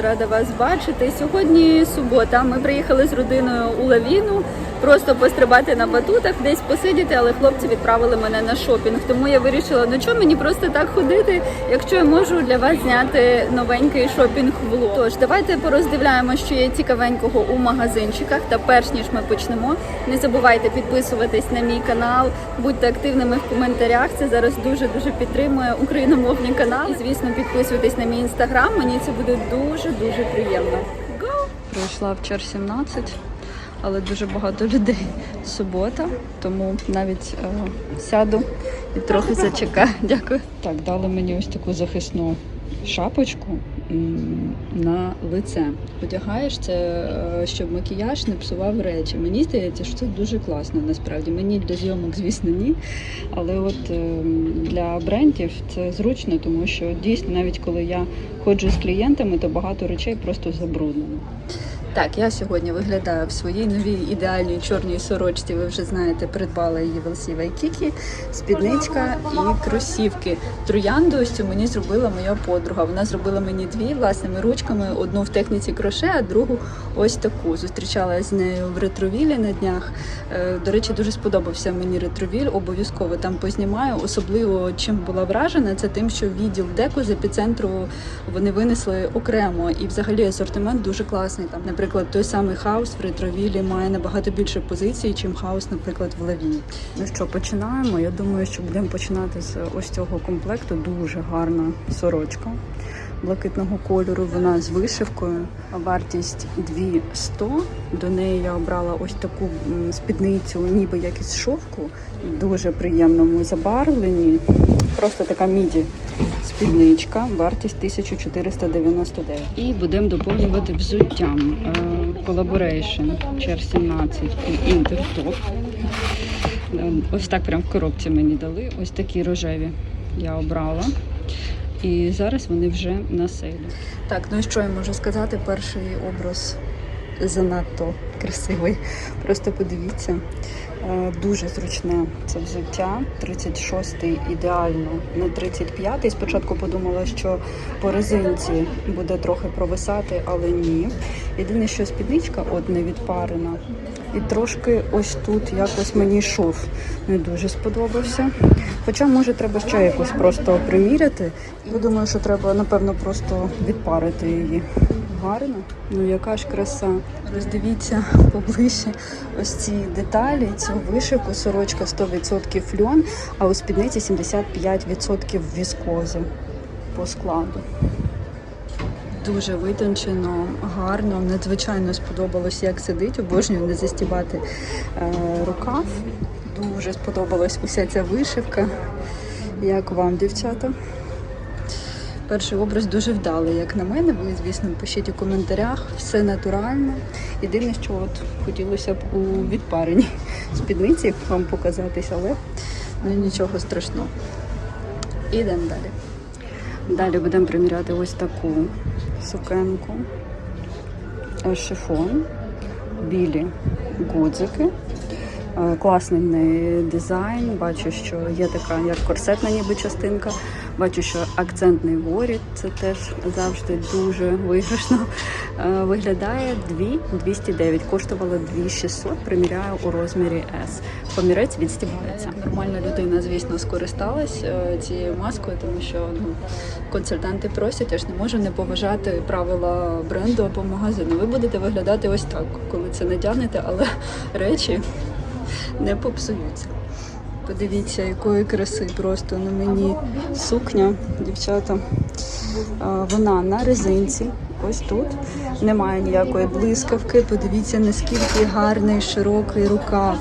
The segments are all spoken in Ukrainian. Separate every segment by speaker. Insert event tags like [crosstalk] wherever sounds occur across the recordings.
Speaker 1: рада вас бачити. Сьогодні субота. Ми приїхали з родиною у лавіну. Просто пострибати на батутах, десь посидіти, але хлопці відправили мене на шопінг. Тому я вирішила, ну чому мені просто так ходити, якщо я можу для вас зняти новенький шопінг влог. Тож давайте пороздивляємо, що є цікавенького у магазинчиках. Та перш ніж ми почнемо, не забувайте підписуватись на мій канал, будьте активними в коментарях. Це зараз дуже дуже підтримує україномовний канал. І звісно, підписуйтесь на мій інстаграм. Мені це буде дуже дуже приємно. Пройшла в чер 17 але дуже багато людей. Субота, тому навіть е, сяду і трохи зачекаю. [laughs] Дякую. Так, дали мені ось таку захисну шапочку на лице. Одягаєш це, е, щоб макіяж не псував речі. Мені здається, що це дуже класно насправді. Мені для зйомок, звісно, ні. Але от е, для брендів це зручно, тому що дійсно, навіть коли я ходжу з клієнтами, то багато речей просто забруднено. Так, я сьогодні виглядаю в своїй новій ідеальній чорній сорочці. Ви вже знаєте, придбала її в LC Waikiki, спідничка і кросівки. Троянду ось цю мені зробила моя подруга. Вона зробила мені дві власними ручками: одну в техніці кроше, а другу ось таку. Зустрічалася з нею в ретровілі на днях. Е, До речі, дуже сподобався мені ретровіль. Обов'язково там познімаю. Особливо чим була вражена, це тим, що відділ деку з епіцентру вони винесли окремо. І взагалі асортимент дуже класний. Там, наприклад, той самий хаос в ретровілі має набагато більше позицій, чим хаос, наприклад, в лаві. Ну що, починаємо. Я думаю, що будемо починати з ось цього комплекту. Дуже гарна сорочка блакитного кольору. Вона з вишивкою. Вартість 200. До неї я обрала ось таку спідницю, ніби як із шовку. Дуже приємному забарвленні. Просто така міді спідничка, вартість 1499. І будемо доповнювати взуттям. Е, Collaboration Чер 17 і Інтертоп. Е, Ось так прям в коробці мені дали. Ось такі рожеві я обрала. І зараз вони вже на сейлі. Так, ну і що я можу сказати? Перший образ занадто красивий. Просто подивіться. Е, Дуже зручне це взуття. 36-й ідеально на 35-й. Спочатку подумала, що по резинці буде трохи провисати, але ні. Єдине, що спідничка от не відпарена. І трошки ось тут якось мені шов не дуже сподобався. Хоча, може, треба ще якось просто приміряти. Я думаю, що треба, напевно, просто відпарити її. Гарно. Ну яка ж краса. Роздивіться поближче ось ці деталі, цю вишивку, сорочка 100% льон, а у спідниці 75% віскози по складу. Дуже витончено, гарно, надзвичайно сподобалось, як сидить. Обожнюю не застібати е, рукав. Дуже сподобалась уся ця вишивка. Як вам, дівчата? Перший образ дуже вдалий, як на мене. Ви, звісно, пишіть у коментарях. Все натурально. Єдине, що от хотілося б у відпареній спідниці вам показатись, але ну, нічого страшного. Ідемо далі. Далі будемо приміряти ось таку сукенку, Е, шифон, білі гудзики. Е, Класний дизайн. Бачу, що є така як корсетна ніби частинка. Бачу, що акцентний воріт це теж завжди дуже виграшно е, виглядає. 2,209, коштувала 2,600, приміряю у розмірі S. Помірець відстібається. Нормальна людина, звісно, скористалась е, цією маскою, тому що ну, консультанти просять, я ж не можу не поважати правила бренду або магазину. Ви будете виглядати ось так, коли це надягнете, але речі не попсуються. Подивіться, якої краси просто на мені сукня, дівчата. Вона на резинці. Ось тут немає ніякої блискавки. Подивіться, наскільки гарний широкий рукав.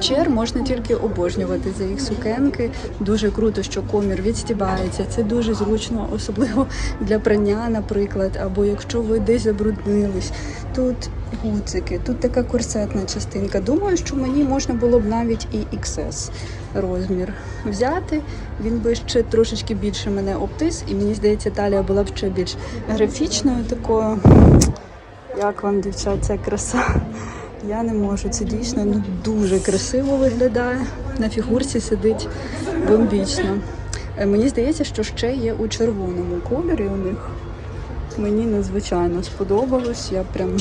Speaker 1: Чер можна тільки обожнювати за їх сукенки. Дуже круто, що комір відстібається. Це дуже зручно, особливо для прання, наприклад, або якщо ви десь забруднились. Тут гудзики, тут така корсетна частинка. Думаю, що мені можна було б навіть і XS розмір взяти. Він би ще трошечки більше мене обтис, і мені здається, талія була б ще більш графічною такою. Як вам, дівчат, ця краса? Я не можу. Це дійсно ну, дуже красиво виглядає. На фігурці сидить бомбічно. Е, Мені здається, що ще є у червоному кольорі у них. Мені надзвичайно сподобалось. Я прям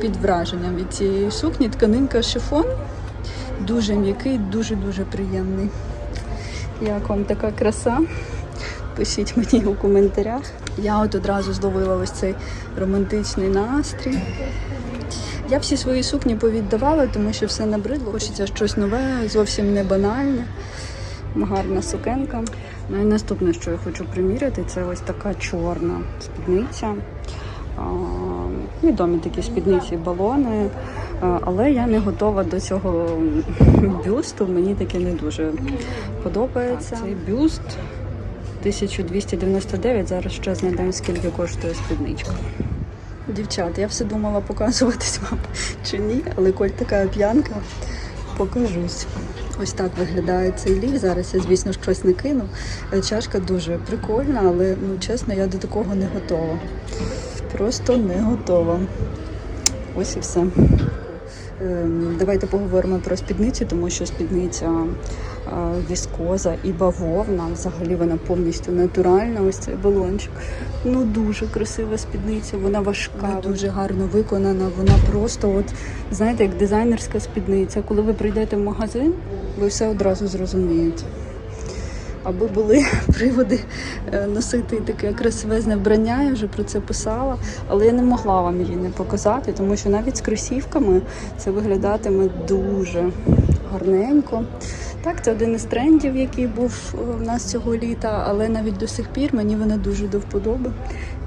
Speaker 1: під враженням від цієї сукні. Тканинка шифон. Дуже м'який, дуже-дуже приємний. Як вам така краса? Пишіть мені у коментарях. Я от одразу зловила ось цей романтичний настрій. Я всі свої сукні повіддавала, тому що все набридло. Хочеться щось нове, зовсім не банальне. Гарна сукенка. Ну і наступне, що я хочу приміряти, це ось така чорна спідниця. Відомі такі спідниці балони. Але я не готова до цього бюсту. Мені таке не дуже подобається. Цей бюст 1299. Зараз ще знайдемо, скільки коштує спідничка. Дівчат, я все думала показуватись вам чи ні, але коль така п'янка, покажусь. Ось так виглядає цей лів. Зараз я, звісно, щось не кину. Чашка дуже прикольна, але ну чесно, я до такого не готова. Просто не готова. Ось і все. Ем, Давайте поговоримо про спідницю, тому що спідниця е, віскоза і бавовна. Взагалі вона повністю натуральна. Ось цей балончик. Ну дуже красива спідниця. Вона важка, вона дуже гарно виконана. Вона просто, от знаєте, як дизайнерська спідниця. Коли ви прийдете в магазин, ви все одразу зрозумієте. Аби були [laughs] приводи е, носити таке красивезне вбрання, я вже про це писала, але я не могла вам її не показати, тому що навіть з кросівками це виглядатиме дуже гарненько. Так, це один із трендів, який був у нас цього літа, але навіть до сих пір мені вона дуже до вподоби.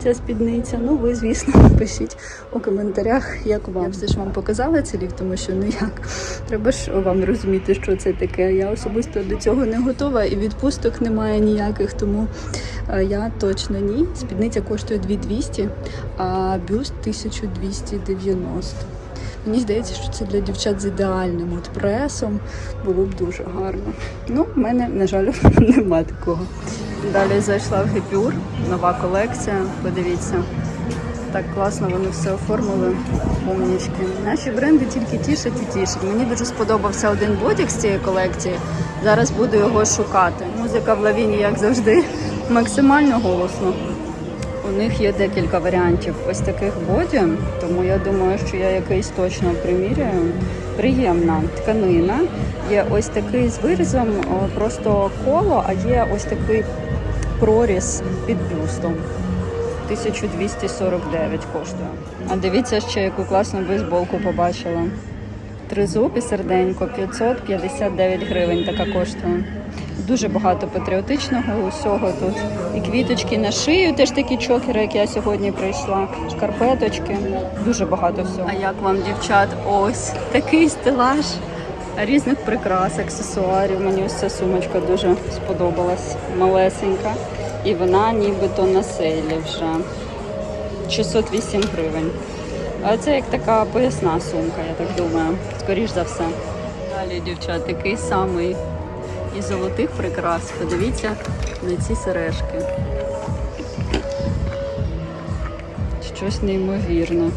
Speaker 1: Ця спідниця. Ну, ви, звісно, [laughs] пишіть у коментарях, як вам. Все ж вам показала ліфт, тому що ну як треба ж вам розуміти, що це таке. Я особисто до цього не готова і відпусток немає ніяких, тому е, я точно ні. Спідниця коштує 2200, а бюст 1290. Мені здається, що це для дівчат з ідеальним от пресом було б дуже гарно. Ну, в мене, на жаль, [laughs] нема такого. Далі зайшла в Гепюр, нова колекція. Подивіться, так класно вони все оформили. Умнічки. Наші бренди тільки тішать і тішать. Мені дуже сподобався один бодік з цієї колекції. Зараз буду його шукати. Музика в лавіні, як завжди, [laughs] максимально голосно. Них є декілька варіантів ось таких боді, тому я думаю, що я якийсь точно приміряю. Приємна тканина. Є ось такий з вирізом, просто коло, а є ось такий проріз під бюстом. 1249 коштує. А дивіться ще, яку класну бейсболку побачила. Тризуб і серденько 559 гривень така коштує. Дуже багато патріотичного усього тут. І квіточки на шию, теж такі чокери, як я сьогодні прийшла. Шкарпеточки. Дуже багато всього. А як вам, дівчат, ось такий стелаж різних прикрас, аксесуарів. Мені ось ця сумочка дуже сподобалась. Малесенька. І вона нібито на сейлі вже. 608 гривень. А це як така поясна сумка, я так думаю. Скоріш за все. Далі, дівчат, такий самий із золотих прикрас. Подивіться на ці сережки. Щось неймовірне.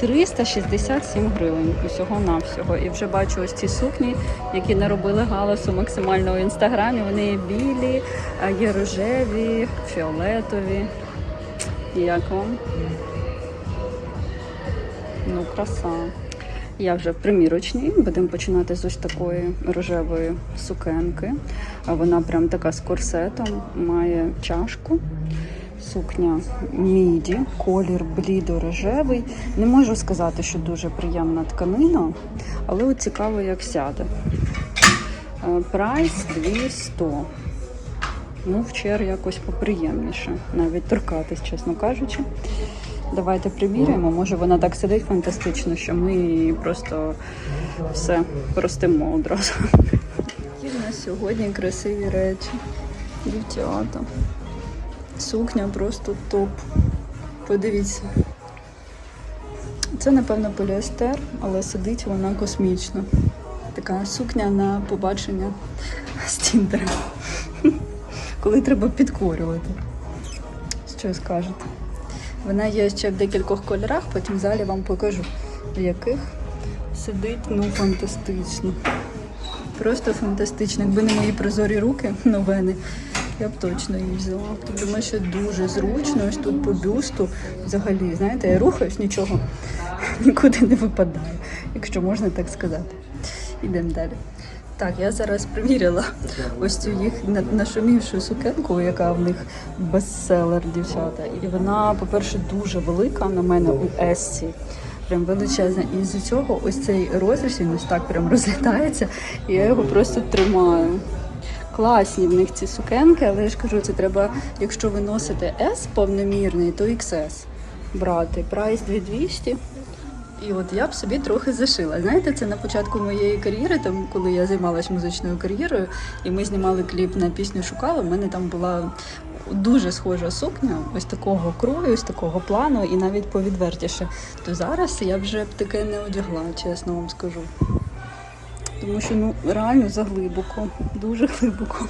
Speaker 1: 367 гривень усього навсього. І вже бачу ось ці сукні, які наробили галасу максимально у інстаграмі. Вони є білі, є рожеві, фіолетові. Як вам? Ну, краса. Я вже в примірочній. Будемо починати з ось такої рожевої сукенки. Вона прям така з корсетом, має чашку. Сукня міді, колір блідо-рожевий. Не можу сказати, що дуже приємна тканина, але от цікаво, як сяде. Е, Прайс 200. Ну, в чер якось поприємніше, навіть торкатись, чесно кажучи. Давайте приміряємо. Може вона так сидить фантастично, що ми її просто все простимо одразу. Які в нас сьогодні красиві речі. Дівчата. Сукня просто топ. Подивіться. Це, напевно, поліестер, але сидить вона космічно. Така сукня на побачення з Тіндера. Коли треба підкорювати. Що скажете? Вона є ще в декількох кольорах, потім в залі вам покажу, в яких сидить ну фантастично. Просто фантастично. Якби не мої прозорі руки, новини, я б точно її взяла. Тому що дуже зручно, ось тут по бюсту взагалі, знаєте, я рухаюсь, нічого [laughs] нікуди не випадає, якщо можна так сказати. Ідемо далі. Так, я зараз приміряла ось цю їх на- нашумівшу сукенку, яка в них бестселер, дівчата. І вона, по-перше, дуже велика на мене у Есці. Прям величезна. І з цього ось цей розріз, він ось так прям розлітається, і я його просто тримаю. Класні в них ці сукенки, але я ж кажу, це треба, якщо ви носите S повномірний, то XS брати. Прайс 2200. І от я б собі трохи зашила. Знаєте, це на початку моєї кар'єри, там коли я займалась музичною кар'єрою, і ми знімали кліп на пісню Шукала. У мене там була дуже схожа сукня, ось такого крою, ось такого плану, і навіть повідвертіше. То зараз я вже б таке не одягла, чесно вам скажу. Тому що ну реально заглибоко, дуже глибоко.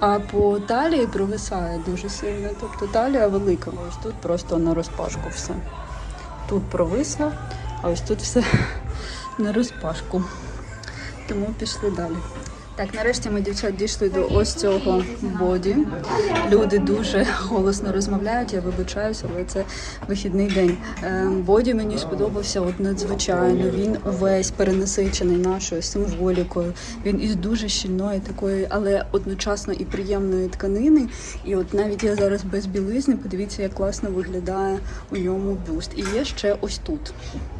Speaker 1: А по талії провисає дуже сильно. Тобто талія велика. Ось тут просто на розпашку все. Тут провисло, а ось тут все [laughs] на розпашку. Тому пішли далі. Так, нарешті ми дівчат дійшли до ось цього боді. Люди дуже голосно розмовляють, я вибачаюся, але це вихідний день. Е, Боді мені сподобався от надзвичайно. Він увесь перенасичений нашою символікою. Він із дуже щільної такої, але одночасно і приємної тканини. І от навіть я зараз без білизни, подивіться, як класно виглядає у ньому бюст. І є ще ось тут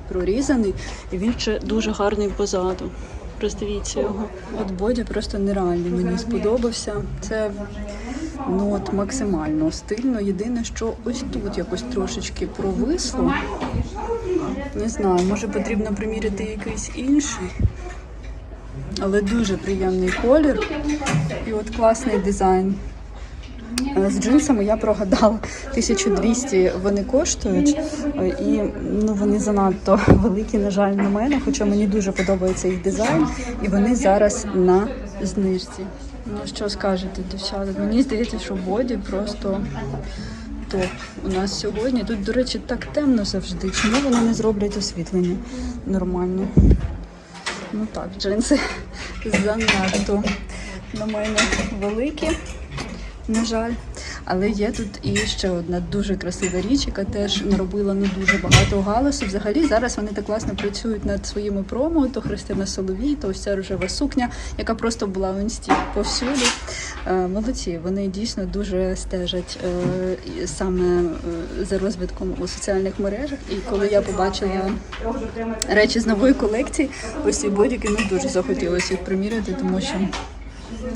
Speaker 1: прорізаний, і він ще дуже гарний позаду. Роздивіться його. От боді просто нереальний. Мені сподобався. Це ну от максимально стильно. Єдине, що ось тут якось трошечки провисло. Не знаю, може потрібно приміряти якийсь інший. Але дуже приємний колір. І от класний дизайн. Е, З джинсами я прогадала 1200 вони коштують, е, і ну вони занадто великі, на жаль, на мене. Хоча мені дуже подобається їх дизайн, і вони зараз на знижці. Ну що скажете, дівчата? Мені здається, що боді просто топ у нас сьогодні. Тут, до речі, так темно завжди. Чому вони не зроблять освітлення нормально? Ну так, джинси [laughs] занадто на мене великі на жаль. Але є тут і ще одна дуже красива річ, яка теж наробила ну дуже багато галасу. Взагалі зараз вони так класно працюють над своїми промо. То Христина Соловій, то ця рожева сукня, яка просто була в інсті повсюди. Е, Молодці, вони дійсно дуже стежать е, саме е, за розвитком у соціальних мережах. І коли я побачила речі з нової колекції, ось ці бодіки ну дуже захотілося їх приміряти, тому що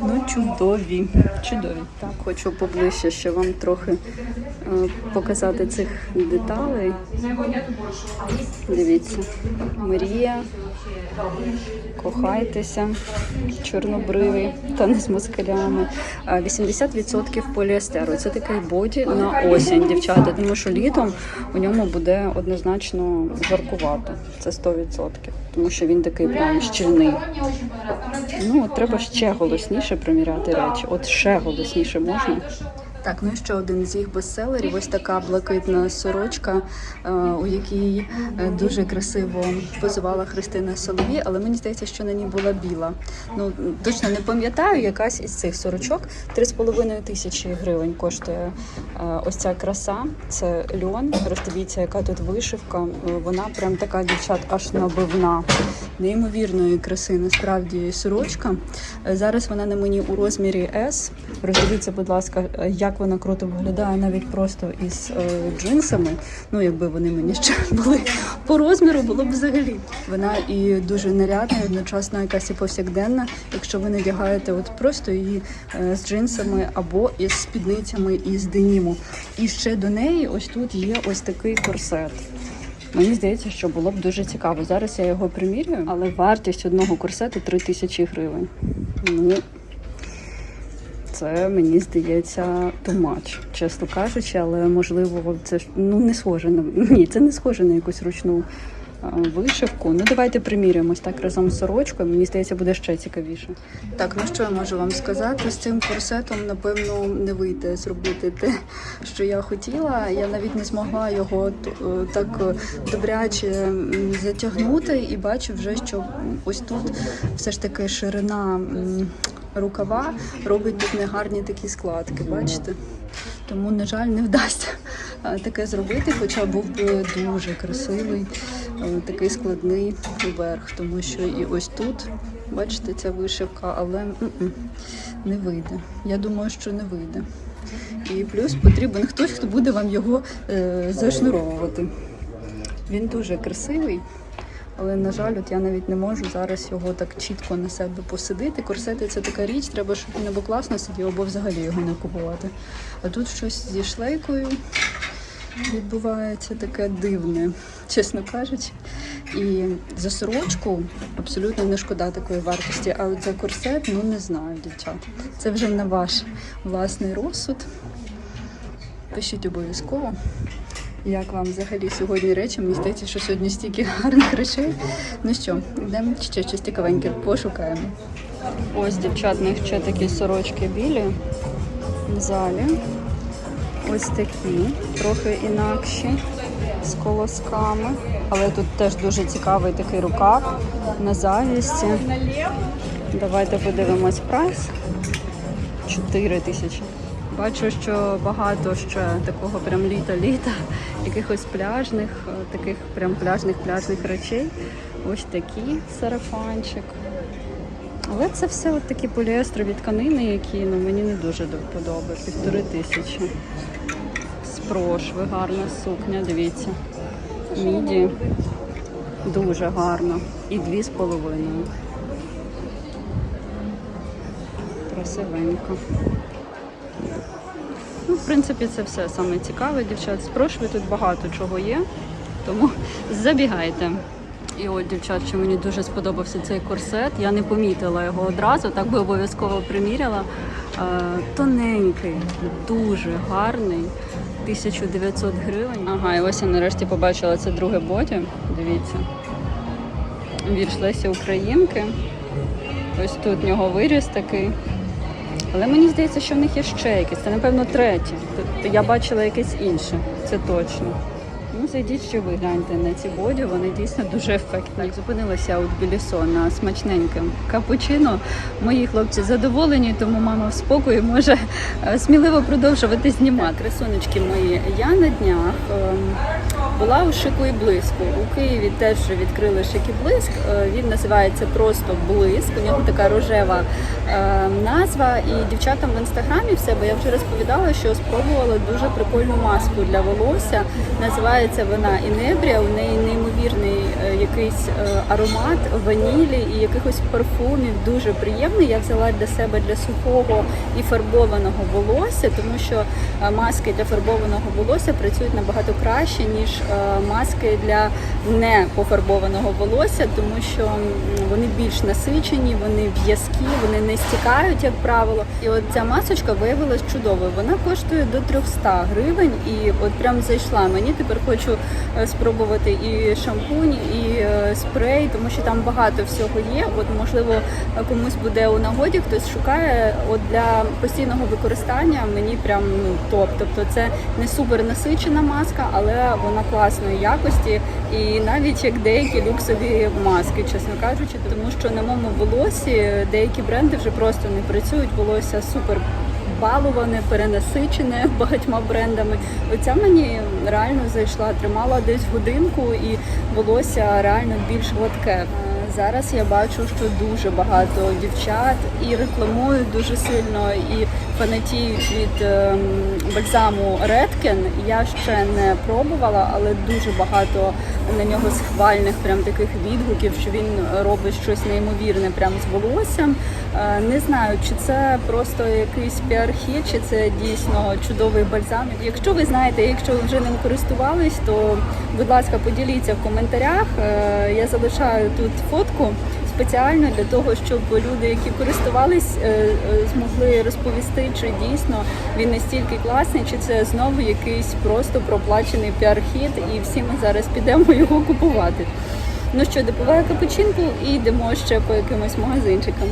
Speaker 1: Ну, чудові, чудові. Так, хочу поближче ще вам трохи е, показати цих деталей. Дивіться, Мрія, кохайтеся, чорнобривий, та не з москалями. А 80% поліестеру. Це такий боді на осінь, дівчата, тому що літом у ньому буде однозначно жаркувато. Це 100%, тому що він такий прям щільний. Ну, треба ще голосніше приміряти речі. От ще голосніше можна. Так, ну і ще один з їх бестселерів. Ось така блакитна сорочка, е, у якій е, дуже красиво позувала Христина Соловій, але мені здається, що на ній була біла. Ну точно не пам'ятаю, якась із цих сорочок 3,5 тисячі гривень коштує е, ось ця краса. Це льон. Роздивіться, яка тут вишивка. Вона прям така дівчат, аж набивна. Неймовірної краси, насправді сорочка. Зараз вона на мені у розмірі S. Роздивіться, будь ласка, е, вона круто виглядає навіть просто із е, джинсами. Ну, якби вони мені ще були по розміру, було б взагалі. Вона і дуже нарядна, одночасно якась і повсякденна. Якщо ви надягаєте от просто її е, з джинсами або із спідницями із деніму. І ще до неї ось тут є ось такий корсет. Мені здається, що було б дуже цікаво. Зараз я його примірюю, але вартість одного корсету 3 тисячі гривень. Ну, це мені здається much, чесно кажучи, але можливо це ж ну не схоже на ні, це не схоже на якусь ручну а, вишивку. Ну давайте приміряємось так разом з сорочкою. Мені здається, буде ще цікавіше. Так, ну що я можу вам сказати? З цим корсетом, напевно, не вийде зробити те, що я хотіла. Я навіть не змогла його е, так добряче затягнути, і бачу вже, що ось тут все ж таки ширина. Рукава робить тут негарні такі складки, бачите? Тому, на жаль, не вдасться таке зробити, хоча був би дуже красивий, такий складний верх, тому що і ось тут, бачите, ця вишивка, але не вийде. Я думаю, що не вийде. І плюс потрібен хтось, хто буде вам його е, зашнуровувати. Він дуже красивий, але, на жаль, от я навіть не можу зараз його так чітко на себе посадити. Корсети це така річ, треба, щоб він або класно сидів, або взагалі його не купувати. А тут щось зі шлейкою відбувається таке дивне, чесно кажучи. І за сорочку абсолютно не шкода такої вартості, а от за корсет, ну не знаю, дівчат. Це вже на ваш власний розсуд. Пишіть обов'язково. Як вам взагалі сьогодні речі? Мені здається, що сьогодні стільки гарних речей. Ну що, йдемо ще щось цікавеньке пошукаємо. Ось дівчат, них ще такі сорочки білі в залі. Ось такі, трохи інакші, з колосками. Але тут теж дуже цікавий такий рукав на завісті. Давайте подивимось прайс. 4 тисячі. Бачу, що багато ще такого прям літа-літа, якихось пляжних, е, таких прям пляжних пляжних речей. Ось такий сарафанчик. Але це все от такі поліестрові тканини, які ну, мені не дуже до вподоби. Півтори тисячі. З прошви гарна сукня, дивіться. Міді. Дуже гарно. І дві з половиною. Красивенько. Принципі, це все саме цікаве, дівчат. З прошви тут багато чого є, тому забігайте. І от, дівчат, що мені дуже сподобався цей корсет. Я не помітила його одразу, так би обов'язково приміряла. Е, тоненький, дуже гарний. 1900 гривень. Ага, і ось я нарешті побачила це друге боді. Дивіться. Вірш Лесі Українки. Ось тут в нього виріс такий. Але мені здається, що в них є ще якесь. Це, напевно, третє. Тобто я бачила якесь інше, це точно. Ну, зайдіть ще ви гляньте на ці боді, вони дійсно дуже ефектні. Зупинилася у Тбілісо на смачненьким капучино. Мої хлопці задоволені, тому мама в спокої може е, сміливо продовжувати знімати. Красунечки мої, я на днях ем, була у шику і блиску. У Києві теж відкрили шик і блиск. Е, Він називається просто блиск. У нього така рожева е, назва. І дівчатам в інстаграмі в себе я вже розповідала, що спробувала дуже прикольну маску для волосся. Називається вона Інебрія. У неї неймовірний якийсь е, аромат ванілі і якихось парфумів. Дуже приємний. Я взяла для себе для сухого і фарбованого волосся, тому що е, маски для фарбованого волосся працюють набагато краще, ніж е, маски для не пофарбованого волосся, тому що вони більш насичені, вони в'язкі, вони не стікають, як правило. І от ця масочка виявилась чудовою. Вона коштує до 300 гривень, і от прям зайшла. Мені тепер хочу спробувати і шампунь, і е, спрей, тому що там багато всього є. От можливо комусь буде у нагоді, хтось шукає. От для постійного використання мені прям ну топ. Тобто це не супер насичена маска, але вона класної якості, і навіть як деякі люксові маски, чесно кажучи, тому що на моєму волосі деякі бренди вже просто не працюють. Волосся супер баловане, перенасичене [laughs] багатьма брендами. Оця мені реально зайшла, тримала десь годинку, і волосся реально більш гладке. Е, Зараз я бачу, що дуже багато дівчат і рекламують дуже сильно, і фанатіють від ем, бальзаму Redken. Я ще не пробувала, але дуже багато на нього схвальних прям таких відгуків, що він робить щось неймовірне прямо з волоссям. Е, Не знаю, чи це просто якийсь піар-хід, чи це дійсно чудовий бальзам. Якщо ви знаєте, якщо ви вже ним користувались, то будь ласка, поділіться в коментарях. Е, Я залишаю тут фотку спеціально для того, щоб люди, які користувались, е, е, змогли розповісти, чи дійсно він настільки класний, чи це знову якийсь просто проплачений піар-хід, і всі ми зараз підемо його купувати. Ну що, допиваю капучинку і йдемо ще по якимось магазинчикам.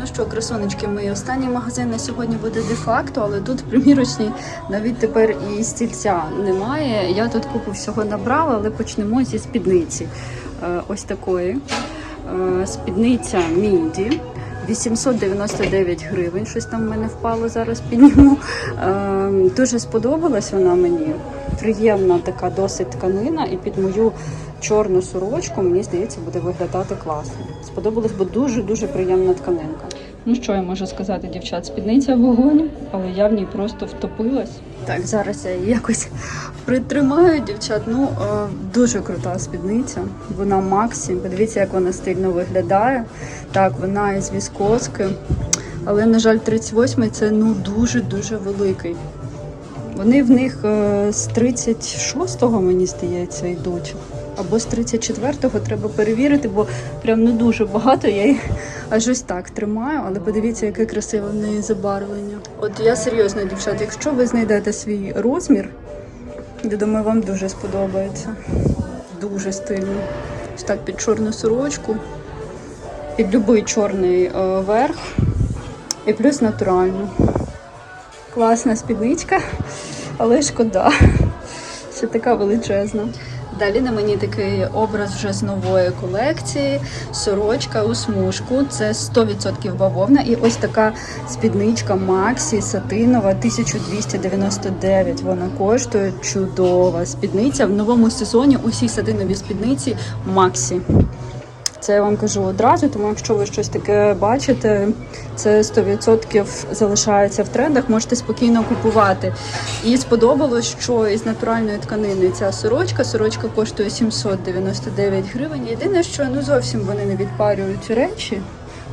Speaker 1: Ну що, красунечки мої, останній магазин на сьогодні буде де-факто, але тут в примірочній навіть тепер і стільця немає. Я тут купу всього набрала, але почнемо зі спідниці. Е, Ось такої. Е, Спідниця Мінді. 899 гривень. Щось там в мене впало зараз підніму. Е, дуже сподобалась вона мені. Приємна така досить тканина, і під мою чорну сорочку, мені здається, буде виглядати класно. Сподобалась, бо дуже-дуже приємна тканинка. Ну що я можу сказати, дівчат, спідниця вогонь, але я в ній просто втопилась. Так, зараз я її якось притримаю, дівчат. Ну, е, дуже крута спідниця. Вона Максі. Подивіться, як вона стильно виглядає. Так, вона із віскоски. Але, на жаль, 38-й це ну дуже-дуже великий. Вони в них е, з 36-го, мені здається, йдуть. Або з 34-го треба перевірити, бо прям не дуже багато. Я їх аж ось так тримаю, але подивіться, яке красиве в неї забарвлення. От я серйозно, дівчат, якщо ви знайдете свій розмір, я думаю, вам дуже сподобається. Дуже стильно. Ось так під чорну сорочку, під будь-який чорний е, верх і плюс натуральну. Класна спідничка, але шкода, що така величезна. Далі на мені такий образ вже з нової колекції. Сорочка у смужку. Це 100% бавовна. І ось така спідничка Максі сатинова 1299. Вона коштує чудова спідниця. В новому сезоні усі сатинові спідниці Максі. Це я вам кажу одразу, тому якщо ви щось таке бачите, це 100% залишається в трендах, можете спокійно купувати. І сподобалось, що із натуральної тканини ця сорочка. Сорочка коштує 799 гривень. Єдине, що ну зовсім вони не відпарюють речі.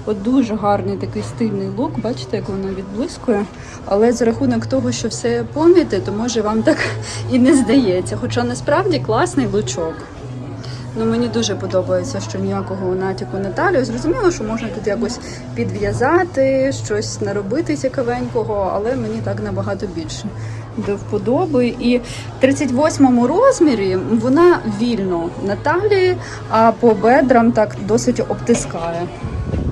Speaker 1: От дуже гарний такий стильний лук, бачите, як вона відблискує. Але за рахунок того, що все помните, то може вам так [laughs] і не здається. Хоча насправді класний лучок. Ну мені дуже подобається, що ніякого натяку на талію. Зрозуміло, що можна тут якось підв'язати, щось наробити цікавенького, але мені так набагато більше до вподоби. І в 38 розмірі вона вільно на талії, а по бедрам так досить обтискає.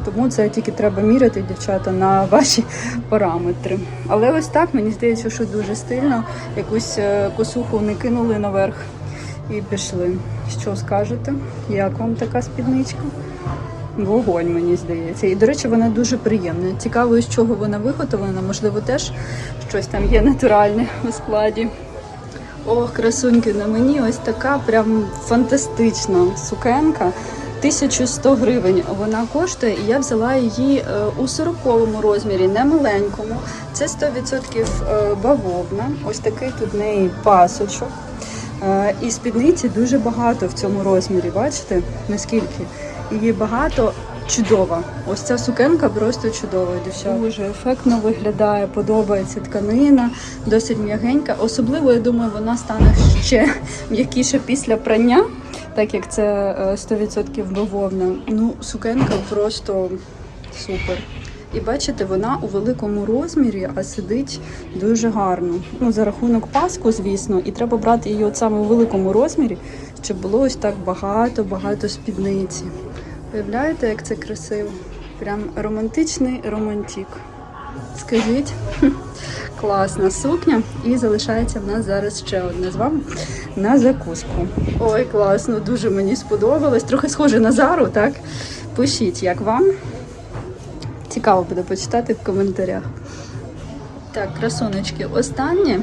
Speaker 1: Тому це тільки треба міряти, дівчата, на ваші параметри. Але ось так мені здається, що дуже стильно якусь е, косуху не кинули наверх і пішли. Що скажете? Як вам така спідничка? Вогонь, мені здається. І, до речі, вона дуже приємна. Цікаво, з чого вона виготовлена. Можливо, теж щось там є натуральне у складі. Ох, красуньки, на мені ось така прям фантастична сукенка. 1100 гривень вона коштує, і я взяла її е, у 40-му розмірі, не маленькому. Це 100% е, бавовна. Ось такий тут в неї пасочок. Е, І спідниці дуже багато в цьому розмірі. Бачите, наскільки? Її багато чудова. Ось ця сукенка просто чудова, дівчата. Дуже ефектно виглядає, подобається тканина, досить м'ягенька. Особливо, я думаю, вона стане ще м'якіше після прання, так як це е, 100% бавовна. Ну, сукенка просто супер. І бачите, вона у великому розмірі, а сидить дуже гарно. Ну, за рахунок паску, звісно, і треба брати її от саме у великому розмірі, щоб було ось так багато-багато спідниці. Уявляєте, як це красиво? Прям романтичний романтик. Скажіть, [laughs] класна сукня. І залишається в нас зараз ще одна з вами на закуску. Ой, класно, дуже мені сподобалось. Трохи схоже на зару, так? Пишіть, як вам. Цікаво буде почитати в коментарях. Так, красунечки, останнє.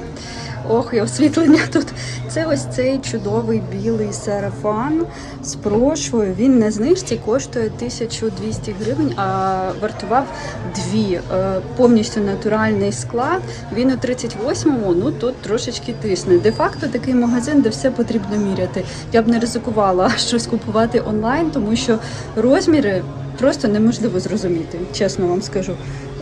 Speaker 1: Ох, і освітлення [laughs] тут. Це ось цей чудовий білий сарафан з прошвою. Він на знижці коштує 1200 гривень, а вартував дві. Е, Повністю натуральний склад. Він у 38-му, ну тут трошечки тисне. Де-факто такий магазин, де все потрібно міряти. Я б не ризикувала [laughs] щось купувати онлайн, тому що розміри просто неможливо зрозуміти, чесно вам скажу.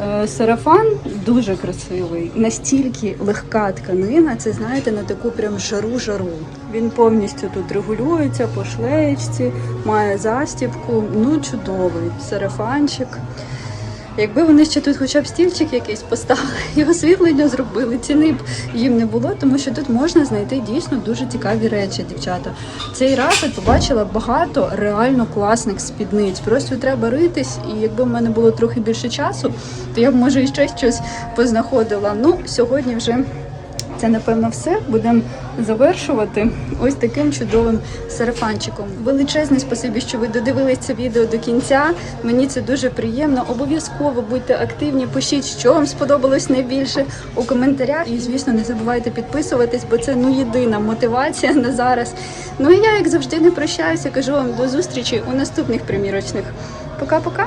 Speaker 1: Е, Сарафан дуже красивий, настільки легка тканина, це знаєте, на таку прям жару-жару. Він повністю тут регулюється по шлеєчці, має застібку. Ну, чудовий сарафанчик. Якби вони ще тут хоча б стільчик якийсь поставили [laughs] і освітлення зробили, ціни б їм не було, тому що тут можна знайти дійсно дуже цікаві речі, дівчата. Цей раз я побачила багато реально класних спідниць. Просто треба ритись, і якби в мене було трохи більше часу, то я б може і ще щось познаходила. Ну, сьогодні вже це напевно все. Будемо завершувати ось таким чудовим сарафанчиком. Величезне спасибі, що ви додивились це відео до кінця. Мені це дуже приємно. Обов'язково будьте активні, пишіть, що вам сподобалось найбільше у коментарях. І звісно, не забувайте підписуватись, бо це ну єдина мотивація на зараз. Ну і я, як завжди, не прощаюся. Кажу вам до зустрічі у наступних примірочних. Пока-пока.